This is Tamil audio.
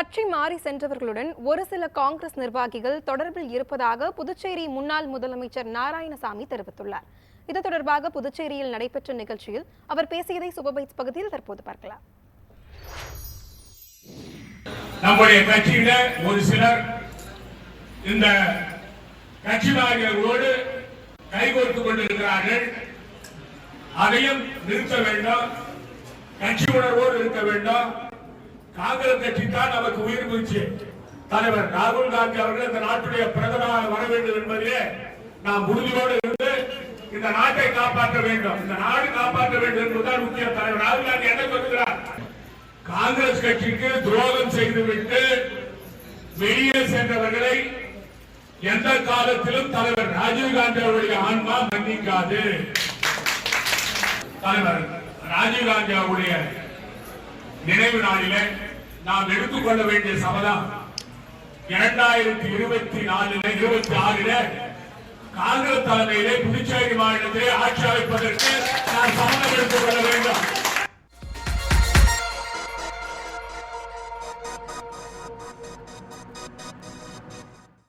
கட்சி மாறி சென்றவர்களுடன் ஒரு சில காங்கிரஸ் நிர்வாகிகள் தொடர்பில் இருப்பதாக புதுச்சேரி முன்னாள் முதலமைச்சர் நாராயணசாமி தெரிவித்துள்ளார். இது தொடர்பாக புதுச்சேரியில் நடைபெற்ற நிகழ்ச்சியில் அவர் பேசியதை சுபபைட்ஸ் பகுதியில் தற்போது பார்க்கலாம். நம்முடைய கட்சியில ஒரு சிலர் இந்த கட்சி மாறியவர்களோடு கைகோர்த்துக் கொண்டிருக்கிறார்கள். அதையும் நிறுத்த வேண்டும். கட்சி உணர்வோடு இருக்க வேண்டும். காங்கிரஸ் கட்சி தான் நமக்கு உயிர் மூச்சு. தலைவர் ராகுல் காந்தி அவர்கள் இந்த நாட்டுடைய பிரதமராக வர வேண்டும் என்பதிலே நாம் உறுதியோடு இருந்து இந்த நாட்டை காப்பாற்ற வேண்டும். இந்த நாடு காப்பாற்ற வேண்டும் என்பதுதான் முக்கிய தலைவர். ராகுல் காந்தி என்ன சொல்கிறார் காங்கிரஸ் கட்சிக்கு துரோகம் செய்துவிட்டு வெளியே சென்றவர்களை எந்த காலத்திலும் தலைவர் ராஜீவ்காந்தி அவருடைய ஆன்மா மன்னிக்காது. தலைவர் ராஜீவ்காந்தி அவருடைய நினைவு நாளிலே நாம் எடுத்துக்கொள்ள வேண்டிய சபதம் இரண்டாயிரத்தி இருபத்தி நாலுல இருபத்தி ஆறுல காங்கிரஸ் தலைமையிலே புதுச்சேரி மாநிலத்திலே ஆட்சி அமைப்பதற்கு